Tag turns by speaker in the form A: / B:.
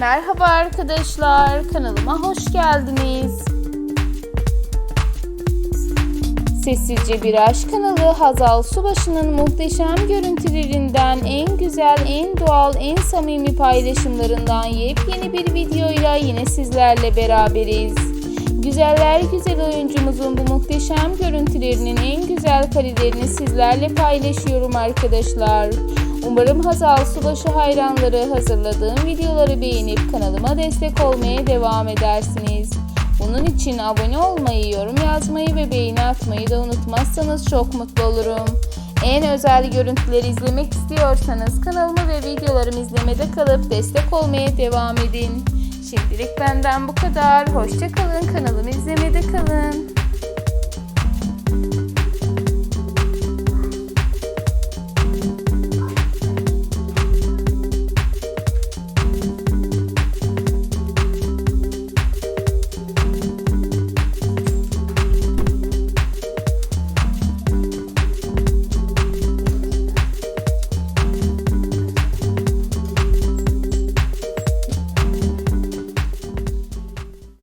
A: Merhaba arkadaşlar, kanalıma hoş geldiniz. Sessizce Bir Aşk kanalı Hazal Subaşı'nın muhteşem görüntülerinden en güzel, en doğal, en samimi paylaşımlarından yepyeni bir videoyla yine sizlerle beraberiz. Güzeller güzel oyuncumuzun bu muhteşem görüntülerinin en güzel karelerini sizlerle paylaşıyorum arkadaşlar. Umarım Hazal Subaşı hayranları hazırladığım videoları beğenip kanalıma destek olmaya devam edersiniz. Bunun için abone olmayı, yorum yazmayı ve beğeni atmayı da unutmazsanız çok mutlu olurum. En özel görüntüleri izlemek istiyorsanız kanalımı ve videolarımı izlemede kalıp destek olmaya devam edin. Şimdilik benden bu kadar. Hoşçakalın. Kanalımı.